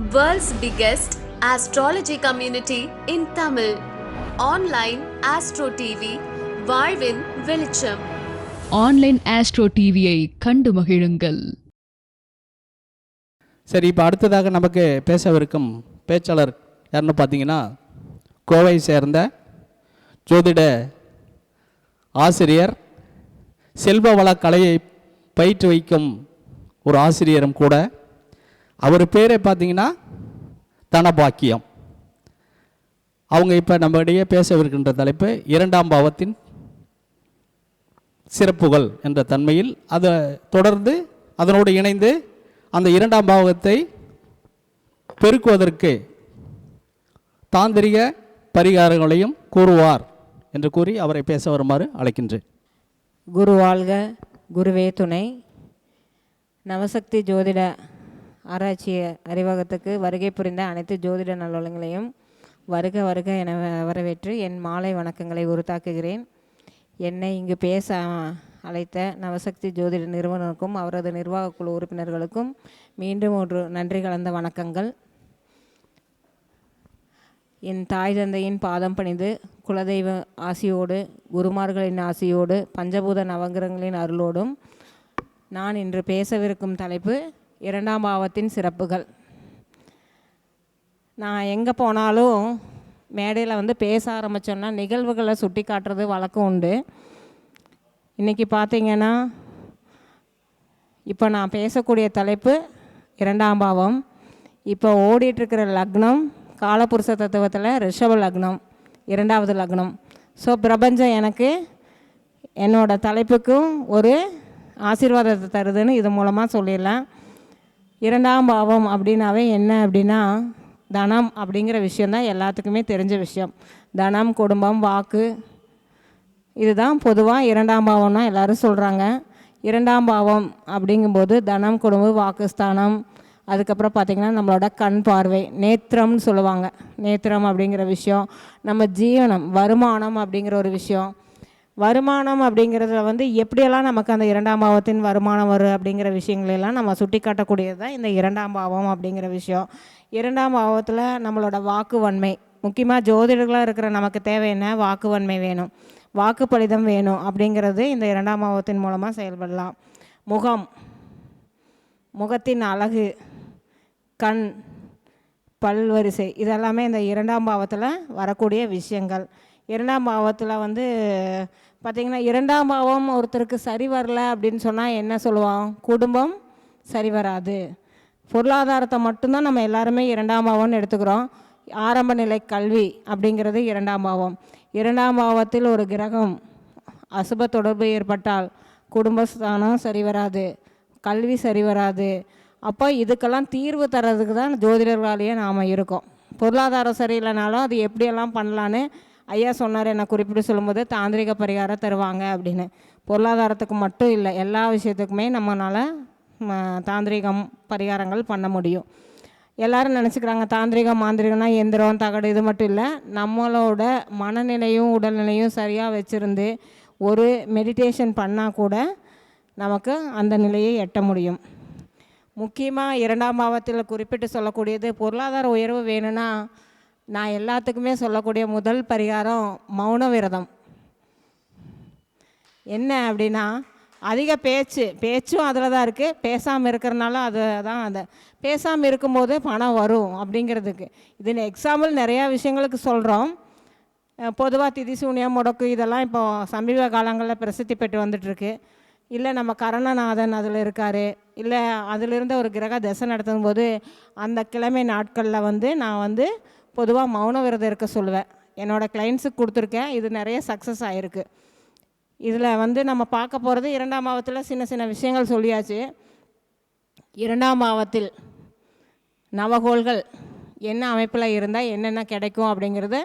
World's biggest astrology community in Tamil. Online Astro TV, வாழ்வின் வெளிச்சம் online astro டிவியை கண்டு மகிழுங்கள் சரி இப்போ அடுத்ததாக நமக்கு பேசவிருக்கும் பேச்சாளர் யாருன்னு பார்த்தீங்கன்னா கோவை சேர்ந்த ஜோதிட ஆசிரியர் செல்வவள கலையை பயிற்று வைக்கும் ஒரு ஆசிரியரும் கூட அவர் பேரே பார்த்தீங்கன்னா தனபாக்கியம். அவங்க இப்போ நம்மிடையே பேசவிருக்கின்ற தலைப்பு இரண்டாம் பாவத்தின் சிறப்புகள் என்ற தன்மையில் அதை தொடர்ந்து அதனோடு இணைந்து அந்த இரண்டாம் பாவத்தை பெருக்குவதற்கு தாந்திரிக பரிகாரங்களையும் கூறுவார் என்று கூறி அவரை பேச வருமாறு அழைக்கின்றேன். குரு வாழ்க குருவே துணை. நவசக்தி ஜோதிட ஆராய்ச்சி அறிவகத்துக்கு வருகை புரிந்த அனைத்து ஜோதிட நல்லொழுங்களையும் வருக வருக என வரவேற்று என் மாலை வணக்கங்களை உருத்தாக்குகிறேன். என்னை இங்கு பேச அழைத்த நவசக்தி ஜோதிட நிறுவனருக்கும் அவரது நிர்வாக குழு உறுப்பினர்களுக்கும் மீண்டும் ஒரு நன்றி கலந்த வணக்கங்கள். என் தாய் தந்தையின் பாதம் பணிந்து குலதெய்வ ஆசியோடு குருமார்களின் ஆசியோடு பஞ்சபூத நவகிரகங்களின் அருளோடும் நான் இன்று பேசவிருக்கும் தலைப்பு இரண்டாம் பாவத்தின் சிறப்புகள். நான் எங்கே போனாலும் மேடையில் வந்து பேச ஆரம்பித்தோன்னா நிகழ்வுகளை சுட்டி காட்டுறது வழக்கம் உண்டு. இன்றைக்கி பார்த்தீங்கன்னா இப்போ நான் பேசக்கூடிய தலைப்பு இரண்டாம் பாவம். இப்போ ஓடிட்டுருக்கிற லக்னம் காலபுருஷ தத்துவத்தில் ரிஷப லக்னம் இரண்டாவது லக்னம். ஸோ பிரபஞ்சம் எனக்கு என்னோட தலைப்புக்கும் ஒரு ஆசீர்வாதத்தை தருதுன்னு இது மூலமாக சொல்லிடலாம். இரண்டாம் பாவம் அப்படின்னாவே என்ன அப்படின்னா தனம் அப்படிங்கிற விஷயந்தான் எல்லாத்துக்குமே தெரிஞ்ச விஷயம். தனம் குடும்பம் வாக்கு. இதுதான் பொதுவாக இரண்டாம் பாவம்னா எல்லோரும் சொல்கிறாங்க இரண்டாம் பாவம் அப்படிங்கும்போது தனம் குடும்பம் வாக்குஸ்தானம் அதுக்கப்புறம் பார்த்திங்கன்னா நம்மளோட கண் பார்வை நேத்திரம்னு சொல்லுவாங்க. நேத்திரம் அப்படிங்கிற விஷயம் நம்ம ஜீவனம் வருமானம் அப்படிங்கிற ஒரு விஷயம் வருமானம் அப்படிங்கிறதுல வந்து எப்படியெல்லாம் நமக்கு அந்த இரண்டாம் பாவத்தின் வருமானம் வரும் அப்படிங்கிற விஷயங்களெல்லாம் நம்ம சுட்டி காட்டக்கூடியது தான் இந்த இரண்டாம் பாவம் அப்படிங்கிற விஷயம். இரண்டாம் பாவத்தில் நம்மளோட வாக்கு வன்மை முக்கியமாக ஜோதிடர்களாக இருக்கிற நமக்கு தேவை என்ன? வாக்கு வன்மை வேணும். வாக்கு பலிதம் வேணும் அப்படிங்கிறது இந்த இரண்டாம் பாவத்தின் மூலமாக செயல்படலாம். முகம். முகத்தின் அழகு. கண். பல்வரிசை. இதெல்லாமே இந்த இரண்டாம் பாவத்தில் வரக்கூடிய விஷயங்கள். இரண்டாம் பாவத்தில் வந்து பார்த்திங்கன்னா இரண்டாம் பாவம் ஒருத்தருக்கு சரி வரல அப்படின்னு சொன்னால் என்ன சொல்லுவோம் குடும்பம் சரி வராது. பொருளாதாரத்தை மட்டும்தான் நம்ம எல்லாருமே இரண்டாம் பாவம்னு எடுத்துக்கிறோம். ஆரம்ப நிலை கல்வி அப்படிங்கிறது இரண்டாம் பாவம். இரண்டாம் பாவத்தில் ஒரு கிரகம் அசுப தொடர்பு ஏற்பட்டால் குடும்பஸ்தானம் சரி வராது கல்வி சரி வராது. அப்போ இதுக்கெல்லாம் தீர்வு தர்றதுக்கு தான் ஜோதிடர்களாலேயே நாம் இருக்கோம். பொருளாதாரம் சரியில்லைனாலும் அது எப்படியெல்லாம் பண்ணலான்னு ஐயா சொன்னார் என்னை குறிப்பிட்டு சொல்லும்போது தாந்திரிக பரிகாரம் தருவாங்க அப்படின்னு. பொருளாதாரத்துக்கு மட்டும் இல்லை எல்லா விஷயத்துக்குமே நம்மளால் தாந்திரிகம் பரிகாரங்கள் பண்ண முடியும். எல்லாரும் நினச்சிக்கிறாங்க தாந்திரிகம் மாந்திரிகம்னா எந்திரம் தகடு இது மட்டும் இல்லை நம்மளோட மனநிலையும் உடல்நிலையும் சரியாக வச்சுருந்து ஒரு மெடிடேஷன் பண்ணால் கூட நமக்கு அந்த நிலையை எட்ட முடியும். முக்கியமாக இரண்டாம் பாவத்தில் குறிப்பிட்டு சொல்லக்கூடியது பொருளாதார உயர்வு வேணும்னா நான் எல்லாத்துக்குமே சொல்லக்கூடிய முதல் பரிகாரம் மௌன விரதம். என்ன அப்படின்னா அதிக பேச்சு பேச்சும் அதில் தான் இருக்குது பேசாமல் இருக்கிறனால அது தான் அதை பேசாமல் இருக்கும்போது பணம் வரும் அப்படிங்கிறதுக்கு. இது எக்ஸாம்பிள் நிறையா விஷயங்களுக்கு சொல்கிறோம் பொதுவாக திதி சூனியம் முடக்கு இதெல்லாம் இப்போ சமீப காலங்களில் பிரசித்தி பெற்று வந்துட்டுருக்கு. இல்லை நம்ம கரணநாதன் அதில் இருக்கார். இல்லை அதிலிருந்து ஒரு கிரக தசை நடத்தும் போது அந்த கிழமை நாட்களில் வந்து நான் வந்து பொதுவாக மௌன விரதம் இருக்க சொல்லுவேன். என்னோடய கிளைண்ட்ஸுக்கு கொடுத்துருக்கேன். இது நிறைய சக்ஸஸ் ஆகிருக்கு இதில் வந்து நம்ம பார்க்க போகிறது இரண்டாம் பாவத்தில் சின்ன சின்ன விஷயங்கள் சொல்லியாச்சு. இரண்டாம் பாவத்தில் நவகோள்கள் என்ன அமைப்பில் இருந்தால் என்னென்ன கிடைக்கும் அப்படிங்கிறத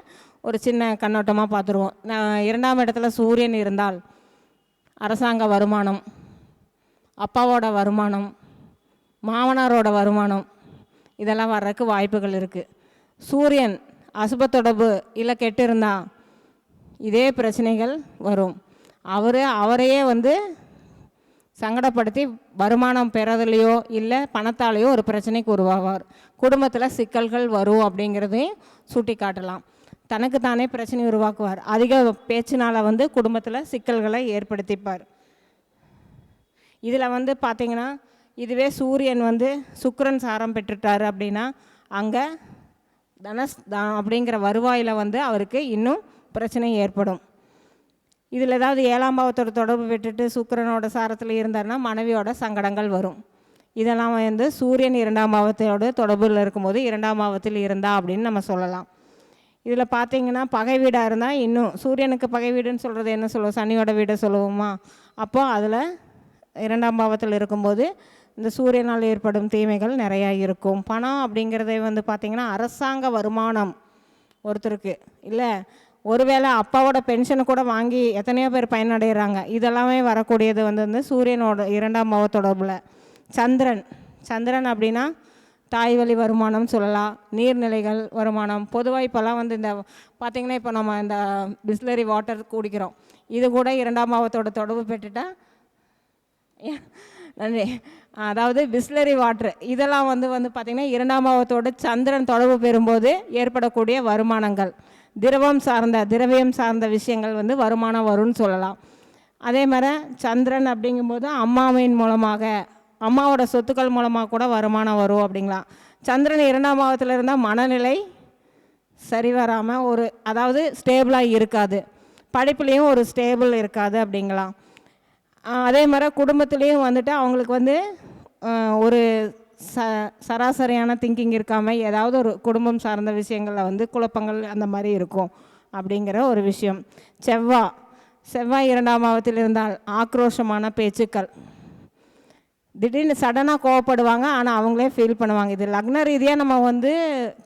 ஒரு சின்ன கண்ணோட்டமாக பார்த்துருவோம். நான் இரண்டாம் இடத்துல சூரியன் இருந்தால் அரசாங்க வருமானம் அப்பாவோட வருமானம் மாமனாரோட வருமானம் இதெல்லாம் வர்றதுக்கு வாய்ப்புகள் இருக்குது சூரியன் அசுப தொடர்பு இல்லை கெட்டு இருந்தால் இதே பிரச்சனைகள் வரும். அவர் அவரையே வந்து சங்கடப்படுத்தி வருமானம் பெறதுலையோ இல்லை பணத்தாலேயோ ஒரு பிரச்சனைக்கு உருவாவார். குடும்பத்தில் சிக்கல்கள் வரும் அப்படிங்கிறதையும் சுட்டி காட்டலாம் தனக்கு தானே பிரச்சனை உருவாக்குவார். அதிக பேச்சினால் வந்து குடும்பத்தில் சிக்கல்களை ஏற்படுத்திப்பார். இதில் வந்து பார்த்தீங்கன்னா இதுவே சூரியன் வந்து சுக்கரன் சாரம் பெற்றுட்டார் அப்படின்னா அங்கே தனஸ் அப்படிங்கிற வருவாயில் வந்து அவருக்கு இன்னும் பிரச்சனை ஏற்படும். இதில் ஏதாவது ஏழாம் பாவத்தோட தொடர்பு விட்டுட்டு சுக்கிரனோட சாரத்தில் இருந்தாருன்னா மனைவியோட சங்கடங்கள் வரும். இதெல்லாம் வந்து சூரியன் இரண்டாம் பாவத்தோட தொடர்பில் இருக்கும்போது இரண்டாம் பாவத்தில் இருந்தா அப்படின்னு நம்ம சொல்லலாம். இதில் பார்த்தீங்கன்னா பகை வீடாக இருந்தால் இன்னும் சூரியனுக்கு பகை வீடுன்னு சொல்கிறது என்ன சொல்லுவோம்? சனியோட வீடை சொல்லுவோமா? அப்போது அதில் இரண்டாம் பாவத்தில் இருக்கும்போது இந்த சூரியனால் ஏற்படும் தீமைகள் நிறையா இருக்கும். பணம் அப்படிங்கிறதே வந்து பார்த்திங்கன்னா அரசாங்க வருமானம் ஒருத்தருக்கு இல்லை ஒருவேளை அப்பாவோட பென்ஷனை கூட வாங்கி எத்தனையோ பேர் பயனடைகிறாங்க. இதெல்லாமே வரக்கூடியது வந்து வந்து சூரியனோட இரண்டாம் பாவ தொடர்பில். சந்திரன் சந்திரன் அப்படின்னா தாய் வழி வருமானம் சொல்லலாம் நீர்நிலைகள் வருமானம். பொதுவாக இப்போல்லாம் வந்து இந்த பார்த்திங்கன்னா இப்போ நம்ம இந்த பிஸ்லரி வாட்டர் குடிக்கிறோம். இது கூட இரண்டாம் பாவத்தோட தொடர்பு பெற்றுட்டால் நன்றி. அதாவது பிஸ்லரி வாட்ரு. இதெல்லாம் வந்து வந்து பார்த்திங்கன்னா இரண்டாம் பாவத்தோடு சந்திரன் தொடர்பு பெறும்போது ஏற்படக்கூடிய வருமானங்கள். திரவம் சார்ந்த திரவியம் சார்ந்த விஷயங்கள் வந்து வருமானம் வரும்னு சொல்லலாம். அதே மாதிரி சந்திரன் அப்படிங்கும்போது அம்மாவின் மூலமாக அம்மாவோட சொத்துக்கள் மூலமாக கூட வருமானம் வரும் அப்படிங்களாம் சந்திரன் இரண்டாம் பாவத்தில் இருந்தால் மனநிலை சரி வராமல் ஒரு அதாவது ஸ்டேபிளாக இருக்காது. படிப்புலேயும் ஒரு ஸ்டேபிள் இருக்காது அப்படிங்களாம் அதே மாதிரி குடும்பத்துலேயும் வந்துட்டு அவங்களுக்கு வந்து ஒரு ச சராசரியான திங்கிங் இருக்காமல் ஏதாவது ஒரு குடும்பம் சார்ந்த விஷயங்களில் வந்து குழப்பங்கள் அந்த மாதிரி இருக்கும் அப்படிங்கிற ஒரு விஷயம். செவ்வாய் செவ்வாய் இரண்டாம் பாவத்தில் இருந்தால் ஆக்ரோஷமான பேச்சுக்கள். திடீர்னு சடனாக கோவப்படுவாங்க ஆனால் அவங்களே ஃபீல் பண்ணுவாங்க. இது லக்ன ரீதியாக நம்ம வந்து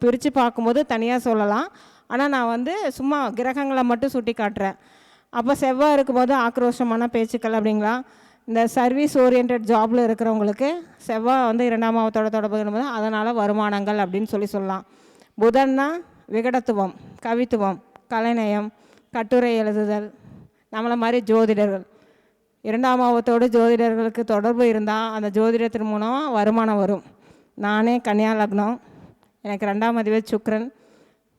பிரித்து பார்க்கும்போது தனியாக சொல்லலாம். ஆனால் நான் வந்து சும்மா கிரகங்களை மட்டும் சுட்டி காட்டுறேன் அப்போ செவ்வாய் இருக்கும்போது ஆக்ரோஷமான பேச்சுக்கள் அப்படிங்களா? இந்த சர்வீஸ் ஓரியன்ட் ஜாபில் இருக்கிறவங்களுக்கு செவ்வாய் வந்து இரண்டாம் மாவத்தோட தொடர்பு அதனால் வருமானங்கள் அப்படின்னு சொல்லி சொல்லலாம். புதன்னா விகடத்துவம் கவித்துவம் கலைநயம் கட்டுரை எழுதுதல் நம்மளை மாதிரி ஜோதிடர்கள். இரண்டாம் மாவத்தோடு ஜோதிடர்களுக்கு தொடர்பு இருந்தால் அந்த ஜோதிடத்தின் மூலம் வருமானம் வரும். நானே கன்னியா லக்னம். எனக்கு ரெண்டாம் அதிபர் சுக்ரன்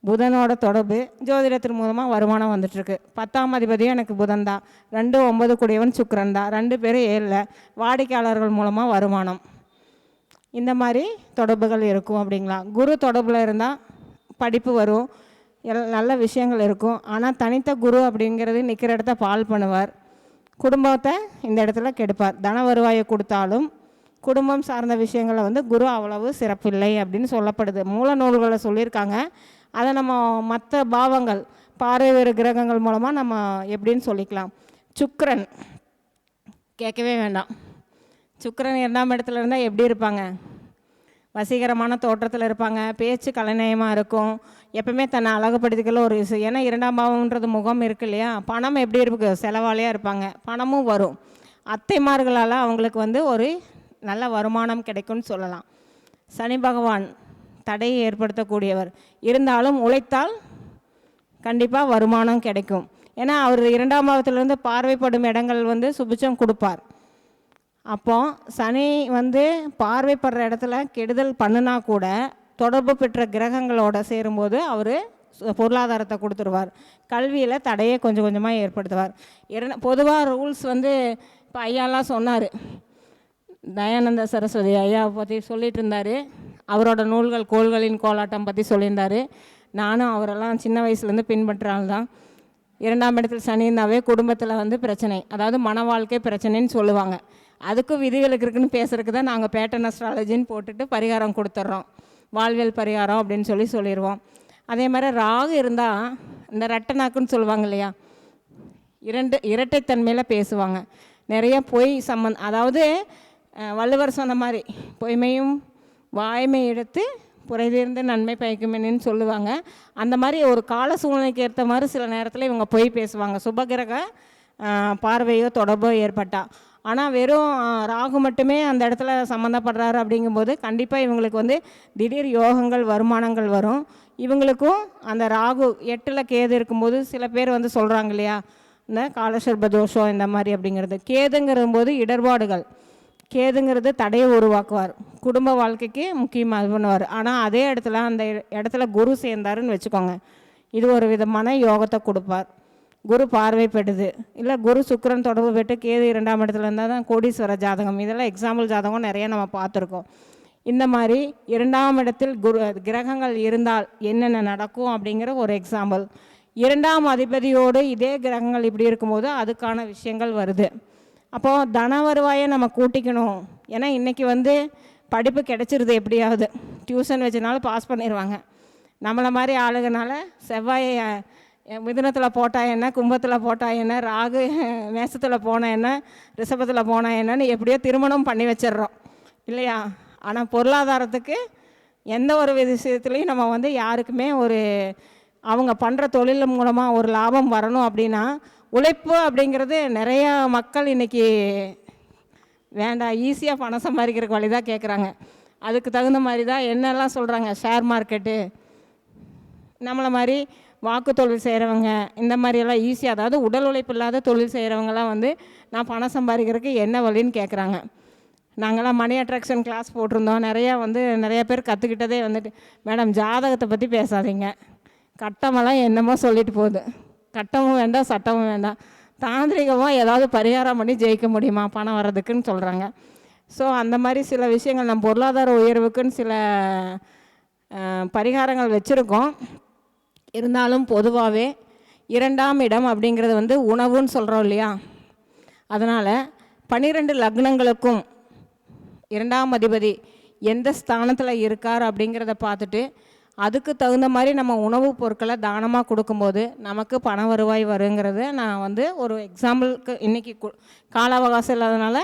புதனோட தொடர்பு ஜோதிடத்தின் மூலமாக வருமானம் வந்துட்டுருக்கு. பத்தாம் அதிபதியும் எனக்கு புதன் தான். ரெண்டு ஒன்பது கூடியவன் சுக்கரன் தான். ரெண்டு பேரும் ஏழில் வாடிக்கையாளர்கள் மூலமாக வருமானம். இந்த மாதிரி தொடர்புகள் இருக்கும் அப்படிங்களா? குரு தொடர்பில் இருந்தால் படிப்பு வரும். எல் நல்ல விஷயங்கள் இருக்கும். ஆனால் தனித்த குரு அப்படிங்கிறது நிற்கிற இடத்த பால் பண்ணுவார். குடும்பத்தை இந்த இடத்துல கெடுப்பார். தன வருவாயை கொடுத்தாலும் குடும்பம் சார்ந்த விஷயங்களை வந்து குரு அவ்வளவு சிறப்பில்லை அப்படின்னு சொல்லப்படுது. மூல நூல்களை சொல்லியிருக்காங்க. அதை நம்ம மற்ற பாவங்கள் பார்வை கிரகங்கள் மூலமாக நம்ம எப்படின்னு சொல்லிக்கலாம். சுக்கரன். கேட்கவே வேண்டாம். சுக்கரன் இரண்டாம் இடத்துல இருந்தால் எப்படி இருப்பாங்க? வசீகரமான தோற்றத்தில் இருப்பாங்க. பேச்சு கலைநயமாக இருக்கும். எப்பவுமே தன்னை அழகுபடுத்திக்கல ஒரு விஷயம் ஏன்னா இரண்டாம் பாவம்ன்றது முகம் இருக்கு இல்லையா? பணம் எப்படி இருக்கு? செலவாளியாக இருப்பாங்க. பணமும் வரும். அத்தைமார்களால் அவங்களுக்கு வந்து ஒரு நல்ல வருமானம் கிடைக்கும்னு சொல்லலாம். சனி பகவான். தடையை ஏற்படுத்தக்கூடியவர். இருந்தாலும் உழைத்தால் கண்டிப்பாக வருமானம் கிடைக்கும். ஏன்னா அவர் இரண்டாம் பாவத்திலிருந்து பார்வைப்படும் இடங்கள் வந்து சுபிச்சம் கொடுப்பார். அப்போ சனி வந்து பார்வைப்படுற இடத்துல கெடுதல் பண்ணுனா கூட தொடர்பு பெற்ற கிரகங்களோட சேரும்போது அவர் பொருளாதாரத்தை கொடுத்துருவார். கல்வியில் தடையை கொஞ்சம் கொஞ்சமாக ஏற்படுத்துவார். இரண்ட பொதுவாக ரூல்ஸ் வந்து இப்போ ஐயாலாம் சொன்னார். தயானந்த சரஸ்வதி ஐயாவை பற்றி சொல்லிட்டு இருந்தார். அவரோட நூல்கள் கோள்களின் கோலாட்டம் பற்றி சொல்லியிருந்தார். நானும் அவரெல்லாம் சின்ன வயசுலேருந்து பின்பற்றால் தான் இரண்டாம் இடத்தில் சனின்னாவே குடும்பத்தில் வந்து பிரச்சனை. அதாவது மன வாழ்க்கை பிரச்சனைன்னு சொல்லுவாங்க. அதுக்கும் விதிவிலக்கு இருக்குன்னு பேசுறதுக்கு தான் நாங்கள் பேட்டன் அஸ்ட்ராலஜின்னு போட்டுட்டு பரிகாரம் கொடுத்துட்றோம் வாழ்வியல் பரிகாரம் அப்படின்னு சொல்லி சொல்லிடுவோம் அதே மாதிரி ராகு இருந்தால் இந்த ரெட்டனாக்குன்னு சொல்லுவாங்க இல்லையா? இரண்டு இரட்டைத்தன்மையில் பேசுவாங்க. நிறைய பொய் சம்மந் அதாவது வள்ளுவர் சொன்ன மாதிரி பொய்மையும் வாய்மை எடுத்து புரைதீர்ந்து நன்மை பயக்குமென்னு சொல்லுவாங்க. அந்த மாதிரி ஒரு கால சூழ்நிலைக்கு ஏற்ற மாதிரி சில நேரத்தில் இவங்க போய் பேசுவாங்க. சுபகிரக பார்வையோ தொடர்போ ஏற்பட்டா. ஆனால் வெறும் ராகு மட்டுமே அந்த இடத்துல சம்மந்தப்படுறாரு அப்படிங்கும்போது கண்டிப்பாக இவங்களுக்கு வந்து திடீர் யோகங்கள் வருமானங்கள் வரும். இவங்களுக்கும் அந்த ராகு எட்டில் கேது இருக்கும்போது சில பேர் வந்து சொல்கிறாங்க இல்லையா? இந்த காலசர்ப தோஷம் இந்த மாதிரி அப்படிங்கிறது. கேதுங்கிற போது இடர்பாடுகள். கேதுங்கிறது தடையை உருவாக்குவார். குடும்ப வாழ்க்கைக்கு முக்கியமாக இது பண்ணுவார். ஆனால் அதே இடத்துல அந்த இடத்துல குரு சேர்ந்தாருன்னு வச்சுக்கோங்க. இது ஒரு விதமான யோகத்தை கொடுப்பார். குரு பார்வைப்படுது இல்லை குரு சுக்கரன் தொடர்பு பெற்று கேது இரண்டாம் இடத்துல இருந்தால் தான் கோடீஸ்வர ஜாதகம். இதெல்லாம் எக்ஸாம்பிள் ஜாதகம் நிறைய நம்ம பார்த்துருக்கோம். இந்த மாதிரி இரண்டாம் இடத்தில் குரு கிரகங்கள் இருந்தால் என்னென்ன நடக்கும் அப்படிங்கிற ஒரு எக்ஸாம்பிள் இரண்டாம் அதிபதியோடு இதே கிரகங்கள் இப்படி இருக்கும்போது அதுக்கான விஷயங்கள் வருது. அப்போது தன வருவாயை நம்ம கூட்டிக்கணும். ஏன்னா இன்றைக்கி வந்து படிப்பு கிடச்சிருது எப்படியாவது. டியூஷன் வச்சனாலும் பாஸ் பண்ணிடுவாங்க நம்மளை மாதிரி ஆளுங்கனால செவ்வாயை மிதுனத்தில் போட்டால் என்ன கும்பத்தில் போட்டால் என்ன ராகு மேசத்தில் போனால் என்ன ரிஷபத்தில் போனால் என்னன்னு எப்படியோ திருமணம் பண்ணி வச்சிடுறோம். இல்லையா? ஆனால் பொருளாதாரத்துக்கு எந்த ஒரு விஷயத்துலையும் நம்ம வந்து யாருக்குமே ஒரு அவங்க பண்ணுற தொழில் மூலமாக ஒரு லாபம் வரணும் அப்படின்னா உழைப்பு அப்படிங்கிறது நிறைய மக்கள் இன்றைக்கி வேண்டாம் ஈஸியாக பணம் சம்பாதிக்கிறக்கு வழி தான் கேட்குறாங்க அதுக்கு தகுந்த மாதிரி தான் என்னெல்லாம் சொல்கிறாங்க ஷேர் மார்க்கெட்டு நம்மளை மாதிரி வாக்கு தொழில் செய்கிறவங்க இந்த மாதிரியெல்லாம் ஈஸியாக அதாவது உடல் உழைப்பு இல்லாத தொழில் செய்கிறவங்கலாம் வந்து நான் பணம் சம்பாதிக்கிறதுக்கு என்ன வழின்னு கேட்குறாங்க நாங்களாம் மணி அட்ராக்ஷன் கிளாஸ் போட்டிருந்தோம். நிறையா வந்து நிறையா பேர் கற்றுக்கிட்டதே வந்துட்டு மேடம் ஜாதகத்தை பற்றி பேசாதீங்க. கட்டமெல்லாம் என்னமோ சொல்லிட்டு போகுது. கட்டமும் வேண்டாம் சட்டமும் வேண்டாம். தாந்திரிகமாக ஏதாவது பரிகாரம் பண்ணி ஜெயிக்க முடியுமா? பணம் வர்றதுக்குன்னு சொல்கிறாங்க ஸோ அந்த மாதிரி சில விஷயங்கள் நம்ம பொருளாதார உயர்வுக்குன்னு சில பரிகாரங்கள் வச்சுருக்கோம். இருந்தாலும் பொதுவாகவே இரண்டாம் இடம் அப்படிங்கிறது வந்து உணவுன்னு சொல்கிறோம் இல்லையா? அதனால் பன்னிரெண்டு லக்னங்களுக்கும் இரண்டாம் அதிபதி எந்த ஸ்தானத்தில் இருக்கார் அப்படிங்கிறத பார்த்துட்டு அதுக்கு தகுந்த மாதிரி நம்ம உணவுப் பொருட்களை தானமாக கொடுக்கும்போது நமக்கு பண வருவாய் வருங்கிறத நான் வந்து ஒரு எக்ஸாம்பிளுக்கு இன்றைக்கி கால அவகாசம் இல்லாதனால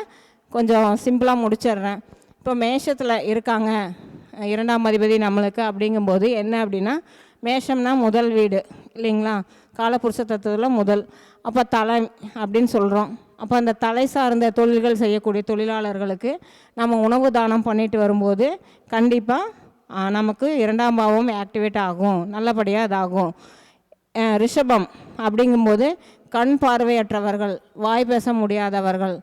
கொஞ்சம் சிம்பிளாக முடிச்சிடுறேன். இப்போ மேஷத்தில் இருக்காங்க. இரண்டாம் அதிபதி நம்மளுக்கு அப்படிங்கும்போது என்ன அப்படின்னா மேஷம்னா முதல் வீடு இல்லைங்களா? காலப்புருஷ தத்துவத்தில் முதல். அப்போ தலை அப்படின்னு சொல்கிறோம் அப்போ அந்த தலை சார்ந்த தொழில்கள் செய்யக்கூடிய தொழிலாளர்களுக்கு நம்ம உணவு தானம் பண்ணிட்டு வரும்போது கண்டிப்பாக நமக்கு இரண்டாம் பாவம் ஆக்டிவேட் ஆகும். நல்லபடியாக இதாகும். ரிஷபம் அப்படிங்கும்போது கண் பார்வையற்றவர்கள் வாய் பேச முடியாதவர்கள்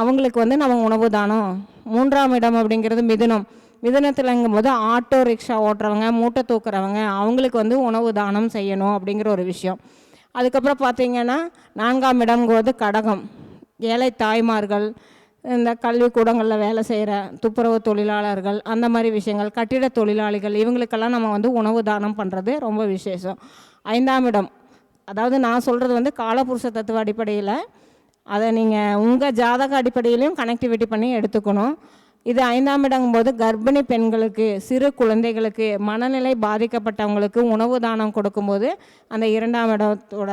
அவங்களுக்கு வந்து நம்ம உணவு தானம். மூன்றாம் இடம் அப்படிங்கிறது மிதுனம். மிதுனத்தில்ங்கும்போது ஆட்டோ ரிக்ஷா ஓட்டுறவங்க மூட்டை தூக்குறவங்க அவங்களுக்கு வந்து உணவு தானம் செய்யணும் அப்படிங்கிற ஒரு விஷயம். அதுக்கப்புறம் பார்த்திங்கன்னா நான்காம் இடம்ங்கும்போது கடகம். ஏழை தாய்மார்கள் இந்த கல்விக்கூடங்களில் வேலை செய்கிற துப்புரவு தொழிலாளர்கள் அந்த மாதிரி விஷயங்கள் கட்டிட தொழிலாளிகள் இவங்களுக்கெல்லாம் நம்ம வந்து உணவு தானம் பண்ணுறது ரொம்ப விசேஷம். ஐந்தாம் இடம். அதாவது நான் சொல்கிறது வந்து காலபுருஷ தத்துவ அடிப்படையில் அதை நீங்கள் உங்கள் ஜாதக அடிப்படையிலையும் கனெக்டிவிட்டி பண்ணி எடுத்துக்கணும். இது ஐந்தாம் இடங்கும்போது கர்ப்பிணி பெண்களுக்கு சிறு குழந்தைகளுக்கு மனநிலை பாதிக்கப்பட்டவங்களுக்கு உணவு தானம் கொடுக்கும்போது அந்த இரண்டாம் இடத்தோட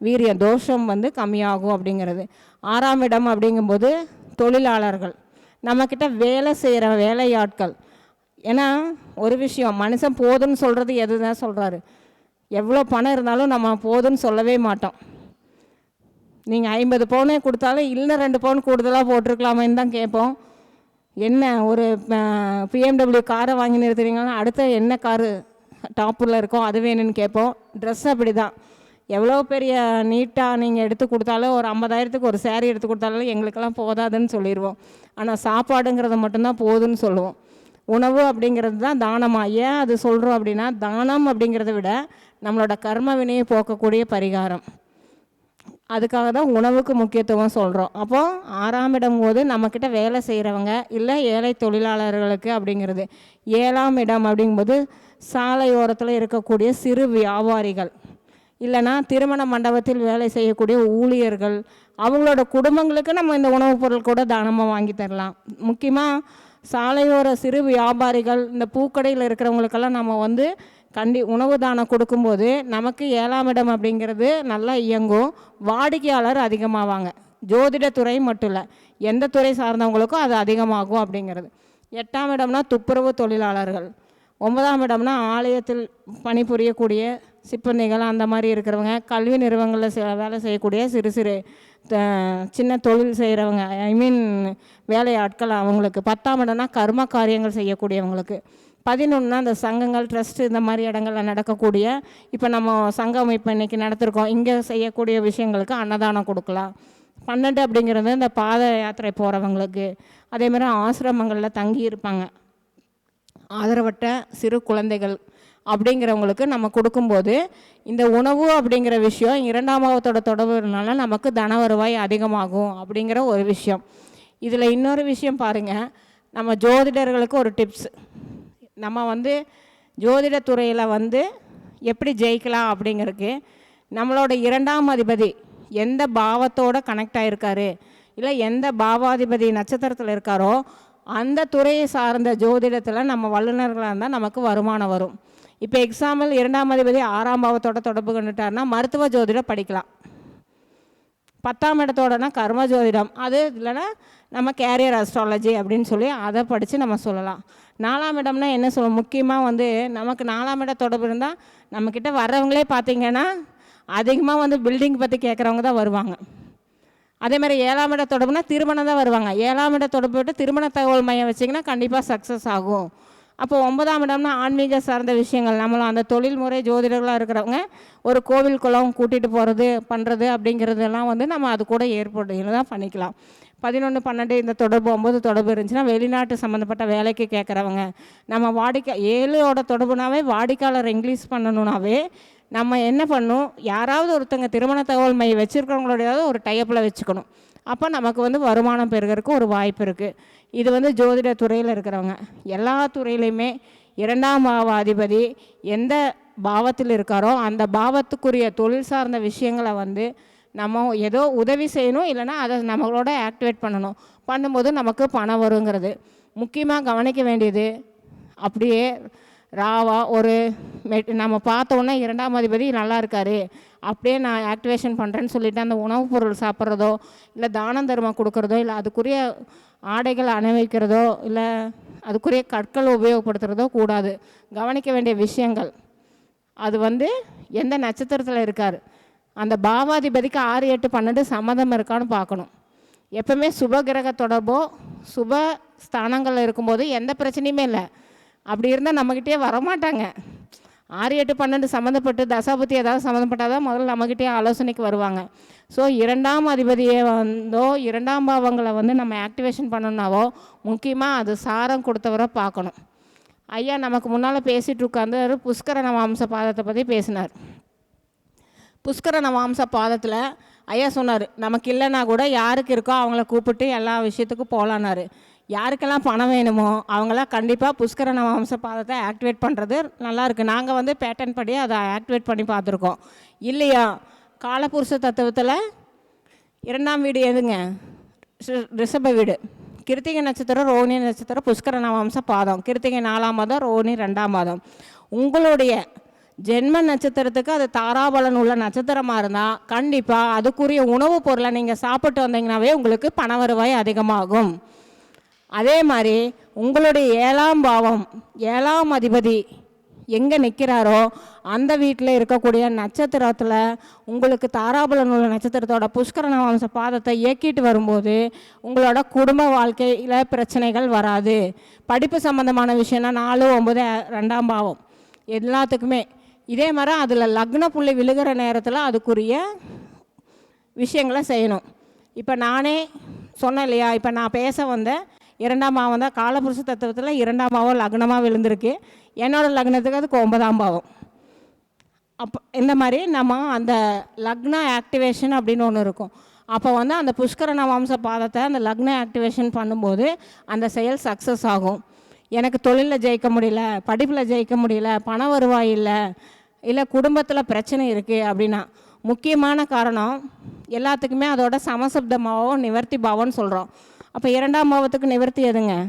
வீரிய தோஷம் வந்து கம்மியாகும் அப்படிங்கிறது. ஆறாம் இடம் அப்படிங்கும்போது தொழிலாளர்கள். நம்மக்கிட்ட வேலை செய்கிற வேலையாட்கள். ஏன்னா ஒரு விஷயம் மனுஷன் போதும்னு சொல்கிறது எது தான் சொல்கிறாரு எவ்வளோ பணம் இருந்தாலும் நம்ம போதும்னு சொல்லவே மாட்டோம். நீங்கள் ஐம்பது பவுனே கொடுத்தாலும் இல்லை ரெண்டு பவுன் கூடுதலாக போட்டிருக்கலாமேன்னு தான் கேட்போம். என்ன ஒரு பிஎம்டபிள்யூ காரை வாங்கி நிறுத்துறீங்கன்னா அடுத்த என்ன காரு டாப்பில் இருக்கோ அது வேணும்னு கேட்போம். ட்ரெஸ் அப்படி தான் எவ்வளோ பெரிய நீட்டாக நீங்கள் எடுத்து கொடுத்தாலும் ஒரு ஐம்பதாயிரத்துக்கு ஒரு சேரீ எடுத்து கொடுத்தாலும் எங்களுக்கெல்லாம் போதாதுன்னு சொல்லிடுவோம் ஆனால் சாப்பாடுங்கிறது மட்டும்தான் போதுன்னு சொல்லுவோம். உணவு அப்படிங்கிறது தான் தானமாக ஏன் அது சொல்கிறோம் அப்படின்னா தானம் அப்படிங்கிறத விட நம்மளோட கர்ம வினையை போக்கக்கூடிய பரிகாரம். அதுக்காக தான் உணவுக்கு முக்கியத்துவம் சொல்கிறோம் அப்போது ஆறாம் இடம் போது நம்மக்கிட்ட வேலை செய்கிறவங்க இல்லை ஏழை தொழிலாளர்களுக்கு அப்படிங்கிறது ஏழாம் இடம் அப்படிங்கும்போது சாலையோரத்தில் இருக்கக்கூடிய சிறு வியாபாரிகள். இல்லைன்னா திருமண மண்டபத்தில் வேலை செய்யக்கூடிய ஊழியர்கள் அவங்களோட குடும்பங்களுக்கு நம்ம இந்த உணவுப் பொருள் கூட தானமாக வாங்கி தரலாம். முக்கியமாக சாலையோர சிறு வியாபாரிகள் இந்த பூக்கடையில் இருக்கிறவங்களுக்கெல்லாம் நம்ம வந்து கண்டி உணவு தானம் கொடுக்கும்போது நமக்கு ஏழாம் இடம் அப்படிங்கிறது நல்லா இயங்கும். வாடிக்கையாளர் அதிகமாவாங்க. ஜோதிட மட்டும் இல்லை எந்த துறை சார்ந்தவங்களுக்கும் அது அதிகமாகும் அப்படிங்கிறது. எட்டாம் இடம்னா துப்புரவு தொழிலாளர்கள் ஒன்பதாம் இடம்னா ஆலயத்தில் பணிபுரியக்கூடிய சிப்பந்திகள் அந்த மாதிரி இருக்கிறவங்க கல்வி நிறுவனங்களில் செ- வேலை செய்யக்கூடிய சிறு சிறு த- சின்ன தொழில் செய்கிறவங்க ஐ மீன் வேலையாட்கள் அவங்களுக்கு. பத்தாம் இடம்னா கர்ம காரியங்கள் செய்யக்கூடியவங்களுக்கு. பதினொன்றுனா அந்த சங்கங்கள் ட்ரஸ்ட் இந்த மாதிரி இடங்கள்ல நடக்கக்கூடிய இப்போ நம்ம சங்கம் இப்போ இன்றைக்கி நடத்திருக்கோம். இங்கே செய்யக்கூடிய விஷயங்களுக்கு அன்னதானம் கொடுக்கலாம். பன்னெண்டு அப்படிங்கிறது இந்த பாத யாத்திரை போகிறவங்களுக்கு அதே மாதிரி ஆசிரமங்களில் தங்கி இருப்பாங்க ஆதரவற்ற சிறு குழந்தைகள் அப்படிங்கிறவங்களுக்கு நம்ம கொடுக்கும்போது இந்த உணவு அப்படிங்கிற விஷயம் இரண்டாம் பாவத்தோட தொடர்புனால நமக்கு தன வருவாய் அதிகமாகும் அப்படிங்கிற ஒரு விஷயம். இதில் இன்னொரு விஷயம் பாருங்கள் நம்ம ஜோதிடர்களுக்கு ஒரு டிப்ஸ் நம்ம வந்து ஜோதிட துறையில் வந்து எப்படி ஜெயிக்கலாம் அப்படிங்கிறதுக்கு நம்மளோட இரண்டாம் அதிபதி எந்த பாவத்தோட கனெக்ட் ஆகிருக்காரு இல்லை எந்த பாவாதிபதி நட்சத்திரத்தில் இருக்காரோ அந்த துறையை சார்ந்த ஜோதிடத்தில் நம்ம வல்லுநர்களாக இருந்தால் நமக்கு வருமானம் வரும். இப்போ எக்ஸாம்பிள் இரண்டாம் அதிபதி ஆறாம் பாவத்தோட தொடர்பு கொண்டுட்டாருன்னா மருத்துவ ஜோதிடம் படிக்கலாம். பத்தாம் இடத்தோடனா கர்ம ஜோதிடம். அது இல்லைன்னா நம்ம கேரியர் அஸ்ட்ராலஜி அப்படின்னு சொல்லி அதை படித்து நம்ம சொல்லலாம். நாலாம் இடம்னா என்ன சொல்லுவோம் முக்கியமாக வந்து நமக்கு நாலாம் இட தொடர்பு இருந்தால் நம்மக்கிட்ட வர்றவங்களே பார்த்தீங்கன்னா அதிகமாக வந்து பில்டிங் பற்றி கேட்குறவங்க தான் வருவாங்க. அதே மாதிரி ஏழாம் இட தொடர்புனா திருமணம் தான் வருவாங்க. ஏழாம் இட தொடர்பு விட்டு திருமண தகவல் மையம் வச்சிங்கன்னா கண்டிப்பாக சக்ஸஸ் ஆகும். அப்போ ஒன்பதாம் இடம்னா ஆன்மீக சார்ந்த விஷயங்கள். நம்மளும் அந்த தொழில்முறை ஜோதிடர்களாக இருக்கிறவங்க ஒரு கோவில் குளம் கூட்டிகிட்டு போகிறது பண்ணுறது அப்படிங்கிறதெல்லாம் வந்து நம்ம அது கூட ஏற்படு தான் பண்ணிக்கலாம். பதினொன்று பன்னெண்டு இந்த தொடர்பு ஒம்பது தொடர்பு இருந்துச்சுன்னா வெளிநாட்டு சம்மந்தப்பட்ட வேலைக்கு கேட்குறவங்க நம்ம வாடிக்கை ஏழோட தொடர்புனாவே வாடிக்கையாளர் இங்கிலீஷ் பண்ணணுன்னாவே நம்ம என்ன பண்ணணும் யாராவது ஒருத்தங்க திருமண தகவல் மையம் வச்சுருக்கிறவங்களோடையாவது ஒரு டைப்பில் வச்சுக்கணும். அப்போ நமக்கு வந்து வருமானம் பெறுகிறதுக்கு ஒரு வாய்ப்பு இருக்குது இது வந்து ஜோதிட துறையில் இருக்கிறவங்க. எல்லா துறையிலையுமே இரண்டாம் பாவ அதிபதி எந்த பாவத்தில் இருக்காரோ அந்த பாவத்துக்குரிய தொழில் சார்ந்த விஷயங்களை வந்து நம்ம ஏதோ உதவி செய்யணும் இல்லைன்னா அதை நம்மளோட ஆக்டிவேட் பண்ணணும். பண்ணும்போது நமக்கு பணம் வருங்கிறது. முக்கியமாக கவனிக்க வேண்டியது அப்படியே ராவா ஒரு மெட் நம்ம பார்த்தோன்னே இரண்டாம் அதிபதி நல்லா இருக்காரு. அப்படியே நான் ஆக்டிவேஷன் பண்ணுறேன்னு சொல்லிட்டு அந்த உணவுப் பொருள் சாப்பிட்றதோ இல்லை தானம் தர்மம் கொடுக்குறதோ இல்லை அதுக்குரிய ஆடைகள் அணிவிக்கிறதோ இல்லை அதுக்குரிய கற்கள் உபயோகப்படுத்துகிறதோ கூடாது. கவனிக்க வேண்டிய விஷயங்கள். அது வந்து எந்த நட்சத்திரத்தில் இருக்கார்? அந்த பாவாதிபதிக்கு ஆறு எட்டு பன்னெண்டு சம்மதம் இருக்கான்னு பார்க்கணும். எப்பவுமே சுப கிரக தொடர்போ சுப ஸ்தானங்கள் இருக்கும்போது எந்த பிரச்சனையுமே இல்லை. அப்படி இருந்தால் நம்மக்கிட்டே வரமாட்டாங்க. ஆறு எட்டு பன்னெண்டு சம்மந்தப்பட்டு தசாபதி ஏதாவது சம்மந்தப்பட்டால் தான் முதல்ல நம்மக்கிட்டே ஆலோசனைக்கு வருவாங்க. ஸோ இரண்டாம் அதிபதியை வந்தோ இரண்டாம் பாவங்களை வந்து நம்ம ஆக்டிவேஷன் பண்ணணுன்னாவோ முக்கியமாக அது சாரம் கொடுத்தவரை பார்க்கணும். ஐயா நமக்கு முன்னால் பேசிகிட்டு உட்காந்து புஷ்கரண வம்ச பாதத்தை பற்றி பேசினார். புஷ்கரண வம்ச பாதத்தில் ஐயா சொன்னார் நமக்கு இல்லைன்னா கூட யாருக்கு இருக்கோ அவங்கள கூப்பிட்டு எல்லா விஷயத்துக்கும் போகலான்னாரு யாருக்கெல்லாம் பணம் வேணுமோ அவங்களாம் கண்டிப்பாக புஷ்கர நவம்ச பாதத்தை ஆக்டிவேட் பண்ணுறது நல்லாயிருக்கு நாங்கள் வந்து பேட்டன் படி அதை ஆக்டிவேட் பண்ணி பார்த்துருக்கோம். இல்லையா? காலபுருஷ தத்துவத்தில் இரண்டாம் வீடு எதுங்க? ரிஷப வீடு. கிருத்திகை நட்சத்திரம் ரோஹிணி நட்சத்திரம் புஷ்கர நவம்ச பாதம். கிருத்திகை நாலாம் மாதம் ரோஹிணி ரெண்டாம் மாதம். உங்களுடைய ஜென்ம நட்சத்திரத்துக்கு அது தாராபலன் உள்ள நட்சத்திரமாக இருந்தால் கண்டிப்பாக அதுக்குரிய உணவுப் பொருளை நீங்கள் சாப்பிட்டு வந்தீங்கன்னாவே உங்களுக்கு பண வருவாய் அதிகமாகும். அதே மாதிரி உங்களுடைய ஏழாம் பாவம் ஏழாம் அதிபதி எங்கே நிற்கிறாரோ அந்த வீட்டில் இருக்கக்கூடிய நட்சத்திரத்தில் உங்களுக்கு தாராபுலன் உள்ள நட்சத்திரத்தோட புஷ்கரண வம்ச பாதத்தை இயக்கிட்டு வரும்போது உங்களோட குடும்ப வாழ்க்கையில் பிரச்சனைகள் வராது. படிப்பு சம்மந்தமான விஷயம்னா நாலு ஒம்பது ரெண்டாம் பாவம். எல்லாத்துக்குமே. இதே மாதிரி அதில் லக்ன புள்ளி விழுகிற நேரத்தில் அதுக்குரிய விஷயங்களை செய்யணும். இப்போ நானே சொன்னேன் இல்லையா? இப்போ நான் பேச வந்த இரண்டாம் பாவம் தான். காலபுருஷ தத்துவத்தில் இரண்டாம் பாவம் லக்னமாக விழுந்திருக்கு. என்னோடய லக்னத்துக்கு அதுக்கு ஒன்பதாம் பாவம். அப்போ இந்த மாதிரி நம்ம அந்த லக்ன ஆக்டிவேஷன் அப்படின்னு ஒன்று இருக்கும். அப்போ வந்து அந்த புஷ்கரண வம்ச பாதத்தை அந்த லக்ன ஆக்டிவேஷன் பண்ணும்போது அந்த செயல் சக்ஸஸ் ஆகும். எனக்கு தொழிலில் ஜெயிக்க முடியல படிப்பில் ஜெயிக்க முடியல பண வருவாய் இல்லை இல்லை குடும்பத்தில் பிரச்சனை இருக்குது அப்படின்னா முக்கியமான காரணம் எல்லாத்துக்குமே அதோட சமசப்தமாகவும் நிவர்த்தி பாவம்னு சொல்கிறோம் அப்போ இரண்டாம் பாவத்துக்கு நிவர்த்தி எதுங்க?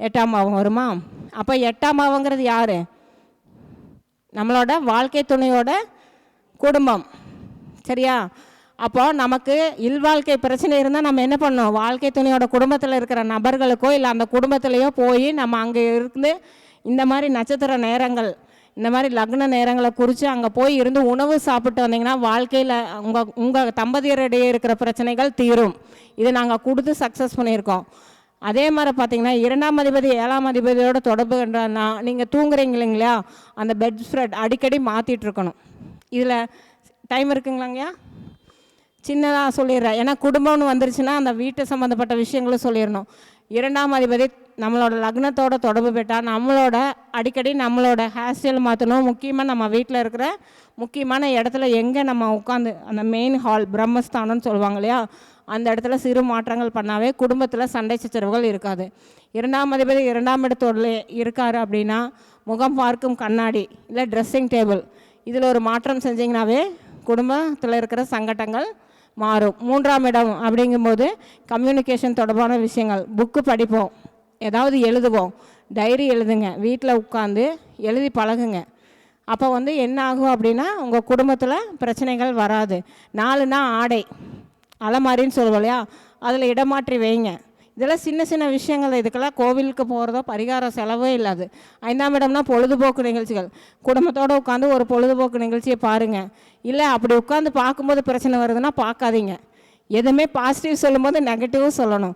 எட்டாம் பாவம் வருமா? அப்போ எட்டாம் பாவங்கிறது யார்? நம்மளோட வாழ்க்கை துணையோட குடும்பம். சரியா? அப்போ நமக்கு இல்வாழ்க்கை பிரச்சனை இருந்தால் நம்ம என்ன பண்ணோம் வாழ்க்கை துணையோட குடும்பத்தில் இருக்கிற நபர்களுக்கோ இல்லை அந்த குடும்பத்திலையோ போய் நம்ம அங்கே இருந்து இந்த மாதிரி நட்சத்திர நேரங்கள் இந்த மாதிரி லக்ன நேரங்களை குறித்து அங்கே போய் இருந்து உணவு சாப்பிட்டு வந்தீங்கன்னா வாழ்க்கையில் உங்கள் உங்கள் தம்பதியரிடையே இருக்கிற பிரச்சனைகள் தீரும். இது நாங்கள் கொடுத்து சக்ஸஸ் பண்ணியிருக்கோம். அதே மாதிரி பார்த்தீங்கன்னா இரண்டாம் அதிபதி ஏழாம் அதிபதியோட தொடர்புன்றனா நீங்கள் தூங்குறீங்க இல்லைங்களா? அந்த பெட் ஸ்ப்ரெட் அடிக்கடி மாற்றிட்டு இருக்கணும். இதில் டைம் இருக்குங்களாங்கய்யா சின்னதாக சொல்லிடுறேன். ஏன்னா குடும்பம்னு வந்துருச்சுன்னா அந்த வீட்டு சம்மந்தப்பட்ட விஷயங்களும் சொல்லிடணும். இரண்டாம் அதிபதி நம்மளோட லக்னத்தோட தொடர்பு பெற்றால் நம்மளோட அடிக்கடி நம்மளோட ஹேர் ஸ்டைல் மாற்றணும் முக்கியமாக நம்ம வீட்டில் இருக்கிற முக்கியமான இடத்துல எங்கே நம்ம உட்காந்து அந்த மெயின் ஹால் பிரம்மஸ்தானம்னு சொல்லுவாங்க இல்லையா? அந்த இடத்துல சிறு மாற்றங்கள் பண்ணாவே குடும்பத்தில் சண்டை சச்சரவுகள் இருக்காது. இரண்டாம் அதிபதி இரண்டாம் இடத்தோட இருக்காரு அப்படின்னா முகம் பார்க்கும் கண்ணாடி இல்லை ட்ரெஸ்ஸிங் டேபிள் இதில் ஒரு மாற்றம் செஞ்சிங்கனாவே குடும்பத்தில் இருக்கிற சங்கடங்கள் மாறும். மூன்றாம் இடம் அப்படிங்கும்போது கம்யூனிகேஷன் தொடர்பான விஷயங்கள். புக்கு படிப்போம். ஏதாவது எழுதுவோம். டைரி எழுதுங்க. வீட்டில் உட்காந்து எழுதி பழகுங்க. அப்போ வந்து என்ன ஆகும் அப்படின்னா உங்கள் குடும்பத்தில் பிரச்சனைகள் வராது. நாலுனா ஆடை. அலமாரின்னு சொல்லுவோம் இல்லையா? அதில் இடமாற்றி வைங்க. இதெல்லாம் சின்ன சின்ன விஷயங்கள். இதுக்கெல்லாம் கோவிலுக்கு போகிறதோ பரிகார செலவே இல்லாது. ஐந்தாம் இடம்னா பொழுதுபோக்கு நிகழ்ச்சிகள். குடும்பத்தோடு உட்காந்து ஒரு பொழுதுபோக்கு நிகழ்ச்சியை பாருங்கள் இல்லை அப்படி உட்காந்து பார்க்கும்போது பிரச்சனை வருதுன்னா பார்க்காதீங்க. எதுவுமே பாசிட்டிவ் சொல்லும்போது நெகட்டிவும் சொல்லணும்.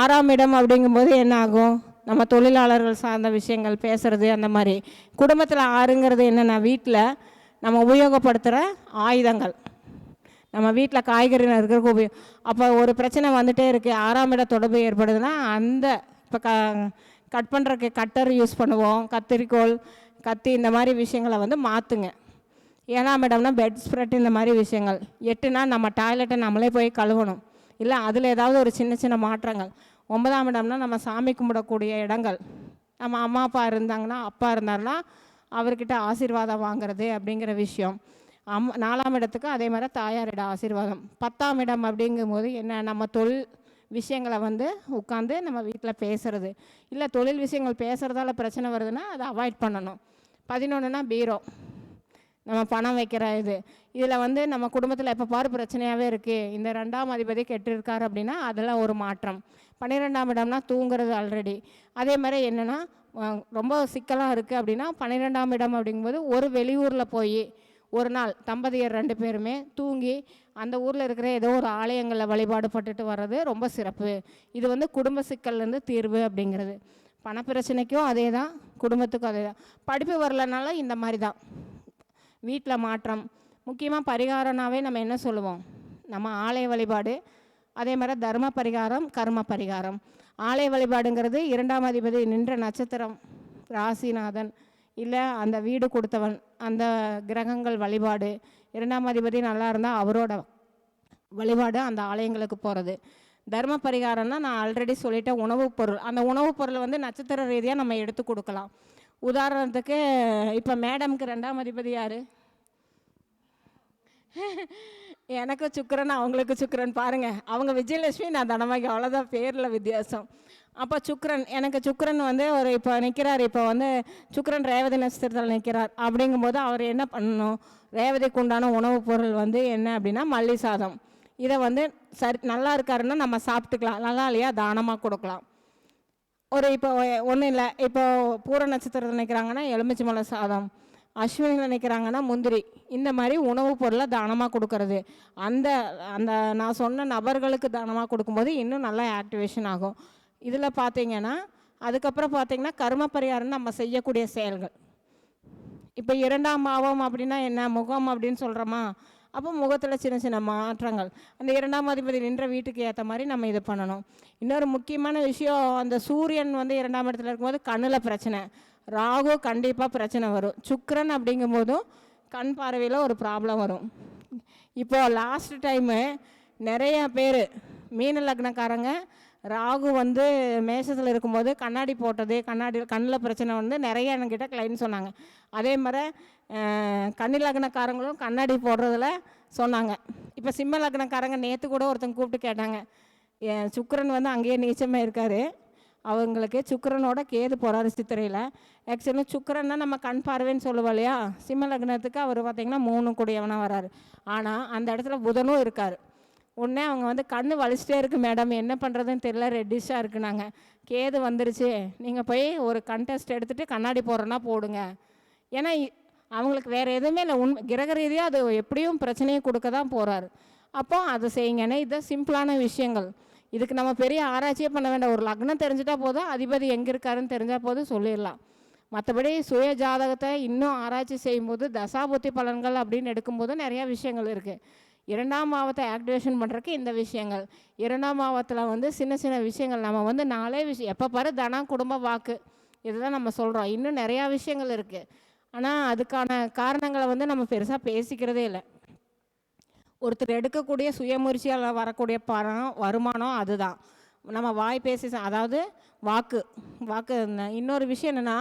ஆறாம் இடம் அப்படிங்கும்போது என்ன ஆகும்? நம்ம தொழிலாளர்கள் சார்ந்த விஷயங்கள் பேசுகிறது அந்த மாதிரி. குடும்பத்தில் ஆறுங்கிறது என்னென்னா வீட்டில் நம்ம உபயோகப்படுத்துகிற ஆயுதங்கள். நம்ம வீட்டில் காய்கறி நறுக்கிறதுக்கு உபயோகம் அப்போ ஒரு பிரச்சனை வந்துகிட்டே இருக்குது ஆறாம் இட தொடர்பு ஏற்படுதுன்னா அந்த இப்போ க கட் பண்ணுறக்கு கட்டர் யூஸ் பண்ணுவோம். கத்திரிக்கோல் கத்தி இந்த மாதிரி விஷயங்களை வந்து மாற்றுங்க ஏழாம் இடம்னா பெட் ஸ்ப்ரெட் இந்த மாதிரி விஷயங்கள். எட்டுனா நம்ம டாய்லெட்டை நம்மளே போய் கழுவணும். இல்லை அதில் ஏதாவது ஒரு சின்ன சின்ன மாற்றங்கள். ஒன்பதாம் இடம்னா நம்ம சாமி கும்பிடக்கூடிய இடங்கள். நம்ம அம்மா அப்பா இருந்தாங்கன்னா அப்பா இருந்தாருன்னா அவர்கிட்ட ஆசீர்வாதம் வாங்குறது அப்படிங்கிற விஷயம். அம் நாலாம் இடத்துக்கு அதே மாதிரி தாயாரிட ஆசீர்வாதம். பத்தாம் இடம் அப்படிங்கும்போது என்ன நம்ம தொழில் விஷயங்களை வந்து உட்காந்து நம்ம வீட்டில் பேசுறது. இல்லை தொழில் விஷயங்கள் பேசுகிறதால பிரச்சனை வருதுன்னா அதை அவாய்ட் பண்ணணும். பதினொன்றுனா பீரோ. நம்ம பணம் வைக்கிற இது. இதில் வந்து நம்ம குடும்பத்தில் எப்போ பாரு பிரச்சனையாகவே இருக்குது இந்த ரெண்டாம் அதிபதி கெட்டிருக்காரு அப்படின்னா அதெல்லாம் ஒரு மாற்றம். பன்னிரெண்டாம் இடம்னா தூங்குறது ஆல்ரெடி அதே மாதிரி என்னென்னா ரொம்ப சிக்கலாக இருக்குது அப்படின்னா பன்னிரெண்டாம் இடம் அப்படிங்கும்போது ஒரு வெளியூரில் போய் ஒரு நாள் தம்பதியர் ரெண்டு பேருமே தூங்கி அந்த ஊரில் இருக்கிற ஏதோ ஒரு ஆலயங்களில் வழிபாடு பட்டுட்டு வர்றது ரொம்ப சிறப்பு. இது வந்து குடும்ப சிக்கல்லேருந்து தீர்வு அப்படிங்கிறது. பணப்பிரச்சனைக்கும் அதே தான் குடும்பத்துக்கும் அதே தான் படிப்பு வரலனாலும் இந்த மாதிரி தான் வீட்டில் மாற்றம். முக்கியமாக பரிகாரம்னாவே நம்ம என்ன சொல்லுவோம்? நம்ம ஆலய வழிபாடு அதே மாதிரி தர்ம பரிகாரம் கர்ம பரிகாரம். ஆலய வழிபாடுங்கிறது இரண்டாம் அதிபதி நின்ற நட்சத்திரம் ராசிநாதன் இல்லை அந்த வீடு கொடுத்தவன் அந்த கிரகங்கள் வழிபாடு. இரண்டாம் அதிபதி நல்லா இருந்தால் அவரோட வழிபாடு அந்த ஆலயங்களுக்கு போகிறது தர்ம பரிகாரம்னா நான் ஆல்ரெடி சொல்லிட்டேன் உணவுப் பொருள். அந்த உணவுப் பொருள் வந்து நட்சத்திர ரீதியாக நம்ம எடுத்து கொடுக்கலாம். உதாரணத்துக்கு இப்போ மேடம்க்கு ரெண்டாம் அதிபதி யார்? எனக்கு சுக்கரன் அவங்களுக்கு சுக்கரன். பாருங்கள் அவங்க விஜயலட்சுமி நான் தனமாகி அவ்வளோதான் பேரில் வித்தியாசம். அப்போ சுக்கரன் எனக்கு சுக்கரன் வந்து ஒரு இப்போ நிற்கிறார் இப்போ வந்து சுக்கரன் ரேவதி நட்சத்திரத்தில் நிற்கிறார் அப்படிங்கும்போது அவர் என்ன பண்ணணும்? ரேவதிக்கு உண்டான உணவுப் பொருள் வந்து என்ன அப்படின்னா மல்லி சாதம். இதை வந்து சரி நல்லா இருக்காருன்னா நம்ம சாப்பிட்டுக்கலாம். நல்லா இல்லையா? தானமாக கொடுக்கலாம். ஒரு இப்போ ஒன்றும் இல்லை. இப்போ பூர நட்சத்திரத்தில் நினைக்கிறாங்கன்னா எலுமிச்சை மலை சாதம் அஸ்வினியில் நினைக்கிறாங்கன்னா முந்திரி. இந்த மாதிரி உணவுப் பொருளை தானமாக கொடுக்கறது? அந்த அந்த நான் சொன்ன நபர்களுக்கு தானமாக கொடுக்கும்போது இன்னும் நல்லா ஆக்டிவேஷன் ஆகும். இதில் பார்த்தீங்கன்னா அதுக்கப்புறம் பார்த்தீங்கன்னா கர்ம பரிகாரம் நம்ம செய்யக்கூடிய செயல்கள். இப்போ இரண்டாம் பாவம் அப்படின்னா என்ன? முகம் அப்படின்னு சொல்கிறோமா அப்போ முகத்தில் சின்ன சின்ன மாற்றங்கள். அந்த இரண்டாம் அதிபதி நின்ற வீட்டுக்கு ஏற்ற மாதிரி நம்ம இது பண்ணணும். இன்னொரு முக்கியமான விஷயம் அந்த சூரியன் வந்து இரண்டாம் இடத்துல இருக்கும்போது கண்ணில் பிரச்சனை. ராகு கண்டிப்பாக பிரச்சனை வரும். சுக்கரன் அப்படிங்கும்போதும் கண் பார்வையில் ஒரு ப்ராப்ளம் வரும். இப்போது லாஸ்ட் டைமு நிறைய பேர் மீன லக்னக்காரங்க ராகு வந்து மேஷத்தில் இருக்கும்போது கண்ணாடி போட்டது கண்ணாடி கண்ணில் பிரச்சனை வந்து நிறைய என்கிட்ட கிளைண்ட் சொன்னாங்க. அதே மாதிரி அஹ், லக்னக்காரங்களும் கண்ணாடி போடுறதில் சொன்னாங்க. இப்போ சிம்ம லக்னக்காரங்க நேற்று கூட ஒருத்தங்க கூப்பிட்டு கேட்டாங்க. என் சுக்கிரன் வந்து அங்கேயே நீச்சமாக இருக்கார். அவங்களுக்கு சுக்கரனோட கேது போகிறாரு சித்திரையில். ஆக்சுவலி சுக்கரன்னா நம்ம கண் பார்வைன்னு சொல்லுவோம் இல்லையா? சிம்ம லக்னத்துக்கு அவர் பார்த்திங்கன்னா மூணு கூடியவனாக வராரு. ஆனால் அந்த இடத்துல புதனும் இருக்கார். உடனே அவங்க வந்து கண் வலிச்சிட்டே இருக்குது மேடம் என்ன பண்ணுறதுன்னு தெரியல. ரெட்டிஷாக இருக்குனாங்க. கேது வந்துருச்சு. நீங்கள் போய் ஒரு கண்டெஸ்ட் எடுத்துகிட்டு கண்ணாடி போடுறோன்னா போடுங்க. ஏன்னா அவங்களுக்கு வேறு எதுவுமே இல்லை. உண்மை கிரக ரீதியாக அது எப்படியும் பிரச்சனையை கொடுக்க தான் போகிறாரு அப்போ அதை செய்யுங்கன்னு இதுதான் சிம்பிளான விஷயங்கள். இதுக்கு நம்ம பெரிய ஆராய்ச்சியே பண்ண வேண்டாம். ஒரு லக்னம் தெரிஞ்சிட்டா போதும். அதிபதி எங்கே இருக்காருன்னு தெரிஞ்சால் போதும் சொல்லிடலாம். மற்றபடி சுய ஜாதகத்தை இன்னும் ஆராய்ச்சி செய்யும்போது தசாபுத்தி பலன்கள் அப்படின்னு எடுக்கும்போது நிறையா விஷயங்கள் இருக்குது இரண்டாம் பாவத்தை ஆக்டிவேஷன் பண்ணுறதுக்கு இந்த விஷயங்கள். இரண்டாம் பாவத்தில் வந்து சின்ன சின்ன விஷயங்கள். நம்ம வந்து நாலே விஷயம் எப்போ பாரு தனம் குடும்ப வாக்கு. இதுதான் நம்ம சொல்கிறோம் இன்னும் நிறையா விஷயங்கள் இருக்குது ஆனால் அதுக்கான காரணங்களை வந்து நம்ம பெருசாக பேசிக்கிறதே இல்லை. ஒருத்தர் எடுக்கக்கூடிய சுயமுயற்சியால் வரக்கூடிய பணம் வருமானம் அதுதான். நம்ம வாய் பேசி அதாவது வாக்கு. வாக்கு இன்னொரு விஷயம் என்னென்னா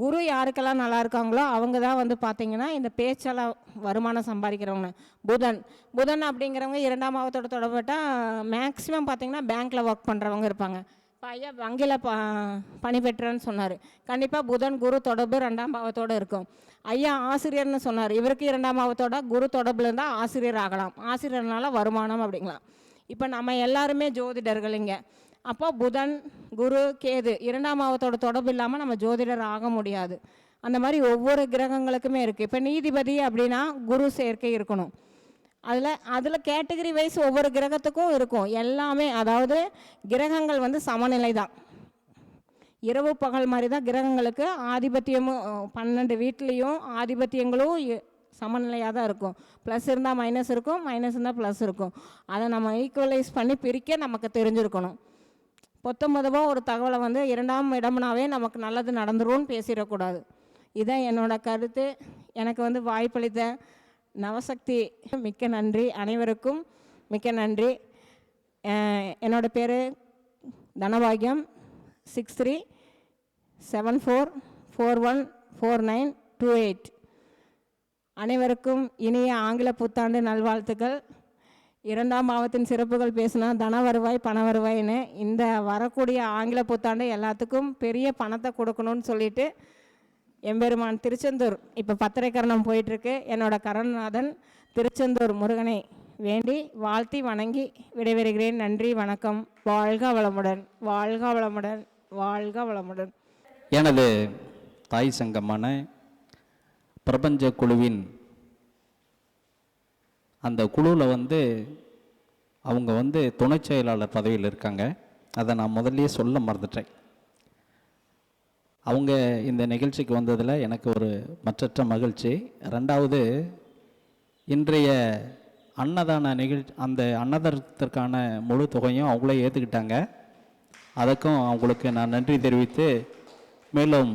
குரு யாருக்கெல்லாம் நல்லா இருக்காங்களோ அவங்க தான் வந்து பார்த்தீங்கன்னா இந்த பேச்சால் வருமானம் சம்பாதிக்கிறவங்க. புதன். புதன் அப்படிங்கிறவங்க இரண்டாம் மாவத்தோட தொடர்பட்டால் மேக்ஸிமம் பார்த்தீங்கன்னா பேங்க்கில் ஒர்க் பண்ணுறவங்க இருப்பாங்க. இப்போ ஐயா வங்கியில் ப பணிபெற்றேன்னு சொன்னார். கண்டிப்பாக புதன் குரு தொடர்பு ரெண்டாம் பாவத்தோடு இருக்கும். ஐயா ஆசிரியர்னு சொன்னார். இவருக்கு இரண்டாம் பாவத்தோட குரு தொடர்பில் இருந்தால் ஆசிரியர் ஆகலாம். ஆசிரியர்னால வருமானம் அப்படிங்களாம் இப்போ நம்ம எல்லாருமே ஜோதிடர்கள் இங்கே. அப்போ புதன் குரு கேது இரண்டாம் பாவத்தோட தொடர்பு இல்லாமல் நம்ம ஜோதிடர் ஆக முடியாது. அந்த மாதிரி ஒவ்வொரு கிரகங்களுக்குமே இருக்குது இப்போ நீதிபதி அப்படின்னா குரு சேர்க்கை இருக்கணும். அதில் அதில் கேட்டகரி வைஸ் ஒவ்வொரு கிரகத்துக்கும் இருக்கும். எல்லாமே அதாவது கிரகங்கள் வந்து சமநிலை தான் இரவு பகல் மாதிரி தான் கிரகங்களுக்கு ஆதிபத்தியமும் பன்னெண்டு வீட்லேயும் ஆதிபத்தியங்களும் இ- சமநிலையாக தான் இருக்கும். ப்ளஸ் இருந்தால் மைனஸ் இருக்கும் மைனஸ் இருந்தால் ப்ளஸ் இருக்கும். அதை நம்ம ஈக்குவலைஸ் பண்ணி பிரிக்க நமக்கு தெரிஞ்சிருக்கணும். பொத்தம்பதுவாக ஒரு தகவலை வந்து இரண்டாம் இடம்னாவே நமக்கு நல்லது நடந்துரும்னு பேசிடக்கூடாது. இதான் என்னோட கருத்து. எனக்கு வந்து வாய்ப்பளித்த நவசக்தி மிக்க நன்றி அனைவருக்கும். மிக்க நன்றி. என்னோட பேர் Dhanabhagyam. Six three seven four four one four nine two eight. அனைவருக்கும் இனிய ஆங்கில புத்தாண்டு நல்வாழ்த்துக்கள். இரண்டாம் பாவத்தின் சிறப்புகள் பேசினா தன வருவாய் பண வருவாய்னு. இந்த வரக்கூடிய ஆங்கில புத்தாண்டு எல்லாத்துக்கும் பெரிய பணத்தை கொடுக்கணும்னு சொல்லிட்டு எம்பெருமான் திருச்செந்தூர் இப்போ பத்திரை கரணம் போயிட்டுருக்கு. என்னோட கரணநாதன் திருச்செந்தூர் முருகனை வேண்டி வாழ்த்தி வணங்கி விடைபெறுகிறேன். நன்றி வணக்கம். வாழ்க வளமுடன் வாழ்க வளமுடன் வாழ்க வளமுடன். எனது தாய் சங்கமான பிரபஞ்ச குழுவின் அந்த குழுவில் வந்து அவங்க வந்து துணைச் செயலாளர் பதவியில் இருக்காங்க. அதை நான் முதல்லயே சொல்ல மறந்துட்டேன். அவங்க இந்த நிகழ்ச்சிக்கு வந்ததில் எனக்கு ஒரு மற்றற்ற மகிழ்ச்சி. ரெண்டாவது இன்றைய அன்னதான நிகழ்ச்சி அந்த அன்னதானத்திற்கான முழு தொகையும் அவங்களே ஏற்றுக்கிட்டாங்க அதுக்கும் அவங்களுக்கு நான் நன்றி தெரிவித்து மேலும்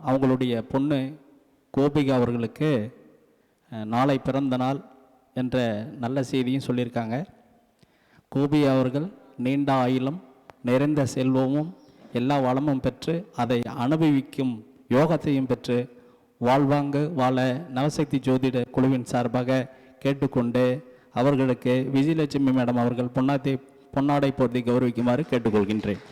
அவங்களுடைய பொண்ணு கோபிகா அவர்களுக்கு நாளை பிறந்த நாள் என்ற நல்ல செய்தியும் சொல்லியிருக்காங்க. கோபி அவர்கள் நீண்ட ஆயிலும் நிறைந்த செல்வமும் எல்லா வளமும் பெற்று அதை அனுபவிக்கும் யோகத்தையும் பெற்று வாழ்வாங்கு வாழ நவசக்தி ஜோதிட குழுவின் சார்பாக கேட்டுக்கொண்டு அவர்களுக்கு விஜயலட்சுமி மேடம் அவர்கள் பொன்னாத்தை பொன்னாடை போர்த்தி கௌரவிக்குமாறு கேட்டுக்கொள்கின்றேன்.